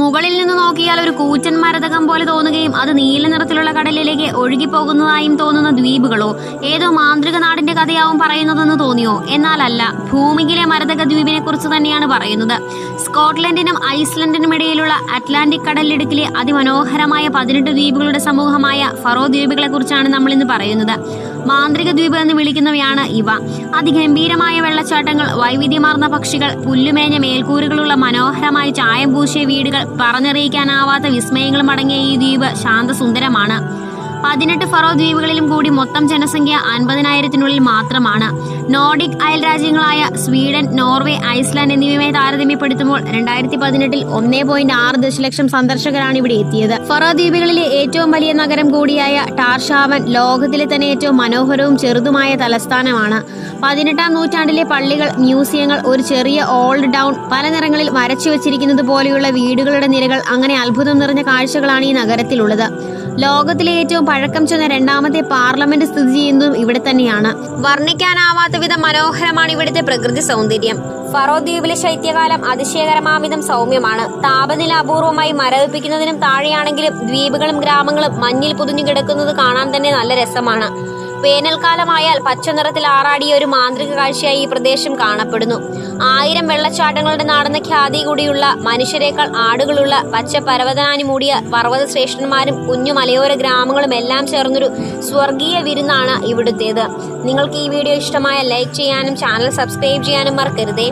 മുകളിൽ നിന്ന് നോക്കിയാൽ ഒരു കൂറ്റൻ മരതകം പോലെ തോന്നുകയും അത് നീല നിറത്തിലുള്ള കടലിലേക്ക് ഒഴുകിപ്പോകുന്നതായും തോന്നുന്ന ദ്വീപുകളോ ഏതോ മാന്ത്രിക നാടിന്റെ കഥയാവും പറയുന്നതെന്ന് തോന്നിയോ? എന്നാലല്ല ഭൂമിയിലെ മരതക ദ്വീപിനെ കുറിച്ച് തന്നെയാണ് പറയുന്നത്. സ്കോട്ട്ലൻഡിനും ഐസ്ലൻഡിനും ഇടയിലുള്ള അറ്റ്ലാന്റിക് കടലിടുക്കിലെ അതിമനോഹരമായ പതിനെട്ട് ദ്വീപുകളുടെ സമൂഹമായ ഫറോ ദ്വീപുകളെ കുറിച്ചാണ് നമ്മൾ ഇന്ന് പറയുന്നത്. മാന്ത്രിക ദ്വീപ് എന്ന് വിളിക്കുന്നവയാണ് ഇവ. അതിഗംഭീരമായ വെള്ളച്ചാട്ടങ്ങൾ വൈവിധ്യമാർന്ന പക്ഷികൾ പുല്ലുമേഞ്ഞ മേൽക്കൂരുകളുള്ള മനോഹരമായ ചായം പൂശിയ വീടുകൾ പറഞ്ഞറിയിക്കാനാവാത്ത വിസ്മയങ്ങളും അടങ്ങിയ ഈ ദ്വീപ് ശാന്തസുന്ദരമാണ്. പതിനെട്ട് ഫറോ ദ്വീപുകളിലും കൂടി മൊത്തം ജനസംഖ്യ അൻപതിനായിരത്തിനുള്ളിൽ മാത്രമാണ്. നോർഡിക് അയൽ രാജ്യങ്ങളായ സ്വീഡൻ നോർവേ ഐസ്ലാൻഡ് എന്നിവയുമായി താരതമ്യപ്പെടുത്തുമ്പോൾ രണ്ടായിരത്തി പതിനെട്ടിൽ ഒന്നേ പോയിന്റ് ആറ് ദശലക്ഷം സന്ദർശകരാണ് ഇവിടെ എത്തിയത്. ഫറോ ദ്വീപുകളിലെ ഏറ്റവും വലിയ നഗരം കൂടിയായ ടാർഷാവൻ ലോകത്തിലെ തന്നെ ഏറ്റവും മനോഹരവും ചെറുതുമായ തലസ്ഥാനമാണ്. പതിനെട്ടാം നൂറ്റാണ്ടിലെ പള്ളികൾ മ്യൂസിയങ്ങൾ ഒരു ചെറിയ ഓൾഡ് ടൗൺ പല നിറങ്ങളിൽ വരച്ചു വച്ചിരിക്കുന്നത് പോലെയുള്ള വീടുകളുടെ നിരകൾ അങ്ങനെ അത്ഭുതം നിറഞ്ഞ കാഴ്ചകളാണ് ഈ നഗരത്തിലുള്ളത്. ലോകത്തിലെ ഏറ്റവും പഴക്കം ചെന്ന രണ്ടാമത്തെ പാർലമെന്റ് സ്ഥിതി ചെയ്യുന്നതും ഇവിടെ തന്നെയാണ്. വർണിക്കാനാവാത്ത വിധം മനോഹരമാണ് ഇവിടുത്തെ പ്രകൃതി സൗന്ദര്യം. ഫറോ ദ്വീപിലെ ശൈത്യകാലം അതിശയകരമാവിധം സൗമ്യമാണ്. താപനില അപൂർവമായി മരവിപ്പിക്കുന്നതിനും താഴെയാണെങ്കിലും ദ്വീപുകളും ഗ്രാമങ്ങളും മഞ്ഞിൽ പുതിഞ്ഞു കിടക്കുന്നത് കാണാൻ തന്നെ നല്ല രസമാണ്. വേനൽക്കാലമായാൽ പച്ച നിറത്തിൽ ആറാടിയ ഒരു മാന്ത്രിക കാഴ്ചയായി ഈ പ്രദേശം കാണപ്പെടുന്നു. ആയിരം വെള്ളച്ചാട്ടങ്ങളുടെ നാടെന്ന ഖ്യാതി കൂടിയുള്ള മനുഷ്യരെക്കാൾ ആടുകളുള്ള പച്ച പർവതനാനി മൂടിയ പർവത ശ്രേഷ്ഠന്മാരും കുഞ്ഞു മലയോര ഗ്രാമങ്ങളും എല്ലാം ചേർന്നൊരു സ്വർഗീയ വിരുന്നാണ് ഇവിടുത്തേത്. നിങ്ങൾക്ക് ഈ വീഡിയോ ഇഷ്ടമായ ലൈക്ക് ചെയ്യാനും ചാനൽ സബ്സ്ക്രൈബ് ചെയ്യാനും മറക്കരുതേ.